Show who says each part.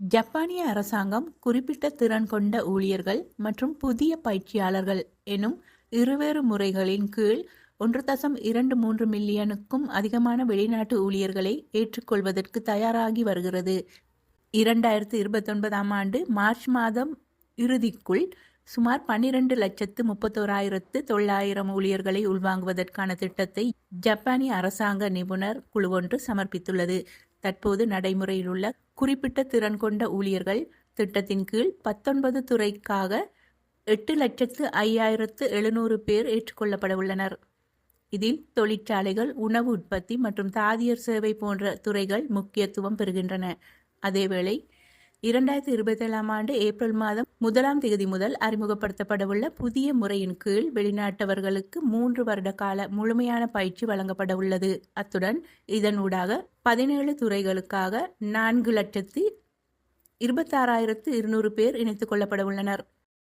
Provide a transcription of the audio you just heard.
Speaker 1: ஜப்பானிய அரசாங்கம் குறிப்பிட்ட திறன் கொண்ட ஊழியர்கள் மற்றும் புதிய பயிற்சியாளர்கள் எனும் இருவேறு முறைகளின் கீழ் ஒன்று தசம் இரண்டு மூன்று மில்லியனுக்கும் அதிகமான வெளிநாட்டு ஊழியர்களை ஏற்றுக்கொள்வதற்கு தயாராகி வருகிறது. இரண்டாயிரத்து இருபத்தொன்பதாம் ஆண்டு மார்ச் மாதம் இறுதிக்குள் சுமார் பன்னிரண்டு லட்சத்து முப்பத்தோராயிரத்து தொள்ளாயிரம் ஊழியர்களை உள்வாங்குவதற்கான திட்டத்தை ஜப்பானிய அரசாங்க நிபுணர் குழுவொன்று சமர்ப்பித்துள்ளது. தற்போது நடைமுறையில் உள்ள குறிப்பிட்ட திறன் கொண்ட ஊழியர்கள் திட்டத்தின் கீழ் பத்தொன்பது துறைக்காக எட்டு லட்சத்து ஐயாயிரத்து எழுநூறு பேர் ஏற்றுக்கொள்ளப்பட உள்ளனர். இதில் தொழிற்சாலைகள் உணவு உற்பத்தி மற்றும் தாதியர் சேவை போன்ற துறைகள் முக்கியத்துவம் பெறுகின்றன. அதேவேளை இரண்டாயிரத்தி இருபத்தேழாம் ஆண்டு ஏப்ரல் மாதம் முதலாம் தேதி முதல் அறிமுகப்படுத்தப்படவுள்ள புதிய முறையின் கீழ் வெளிநாட்டவர்களுக்கு மூன்று வருட கால முழுமையான பயிற்சி வழங்கப்பட உள்ளது அத்துடன் இதனூடாக பதினேழு துறைகளுக்காக நான்கு லட்சத்தி இருபத்தாறாயிரத்து இருநூறு பேர் இணைத்துக் கொள்ளப்பட உள்ளனர்.